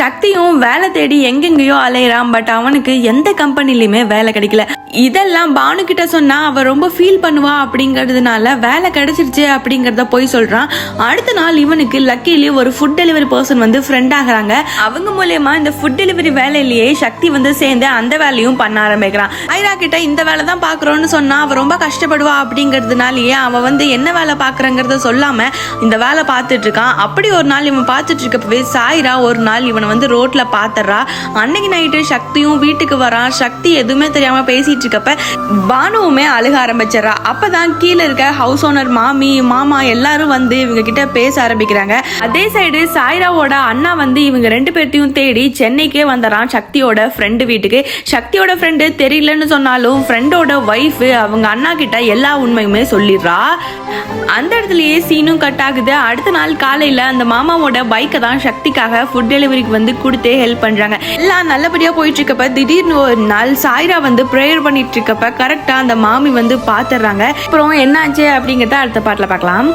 சக்தியும் வேலை தேடி எங்கெங்கேயோ அலையிறான் பட் அவனுக்கு எந்த கம்பெனிலையுமே வேலை கிடைக்கல. இதெல்லாம் பானு கிட்ட சொன்னா ரொம்ப ஃபீல் பண்ணுவா அப்படிங்கிறதுனால வேலை கிடைச்சிருச்சு அப்படிங்கறத போய் சொல்றான். அடுத்த நாள் இவனுக்கு லக்கிலி ஒரு ஃபுட் டெலிவரி பர்சன் வந்து ஃப்ரெண்ட் ஆகுறாங்க. அவங்க மூலயமா இந்த ஃபுட் டெலிவரி வேலையிலேயே சக்தி வந்து சேர்ந்து அந்த வேலையும் பண்ண ஆரம்பிக்கிறான். ஐரா கிட்ட இந்த வேலை தான் பாக்குறோம்னு சொன்னா அவள் ரொம்ப கஷ்டப்படுவா அப்படிங்கிறதுனாலயே அவன் வந்து என்ன வேலை பாக்குறங்கிறத சொல்லாம இந்த வேலை பார்த்துட்டு இருக்கான். அப்படி ஒரு நாள் இவன் பார்த்துட்டு இருக்கப்பவே சாயிரா ஒரு நாள் இவனை வந்து ரோட்ல பாத்துறா. அன்னைக்கு நைட்டு சக்தியும் வீட்டுக்கு வரான். சக்தி எதுவுமே தெரியாம பேசிட்டு இருக்கப்ப பானுவுமே அழுக ஆரம்பிச்சிடறா. அப்பதான் கீழே இருக்க ஹவுஸ் ஓனர் மாமி மாமா எல்லாரும் வந்து இவங்க கிட்ட பேச ஆரம்பிக்கிறாங்க. அதே சைடு சாய்ராவோட அண்ணா வந்து இவங்க ரெண்டு பேர்த்தையும் தேடி சென்னைக்கே வந்துடுறான் சக்தியோட ஃப்ரெண்டு வீட்டுக்கு. சக்தியோட ஃப்ரெண்டு தெரியலன்னு சொன்னாலும் ஃப்ரெண்டோட ஒய்ஃப் அவங்க அண்ணா கிட்ட எல்லா உண்மையுமே சொல்லிடுறா. அந்த இடத்துலயே சீனும் கட் ஆகுது. அடுத்த நாள் காலையில அந்த மாமாவோட பைக்கை தான் சக்திக்காக ஃபுட் டெலிவரிக்கு வந்து கொடுத்தே ஹெல்ப் பண்றாங்க. எல்லாம் நல்லபடியா போயிட்டு இருக்கப்ப திடீர்னு ஒரு நாள் சாய்ரா வந்து ப்ரேயர் பண்ணிட்டு இருக்கப்ப கரெக்டா அந்த மாமி வந்து பாத்துறாங்க. அப்புறம் என்னாச்சு அப்படிங்கறத அடுத்த பாட்டுல பார்க்கலாம்.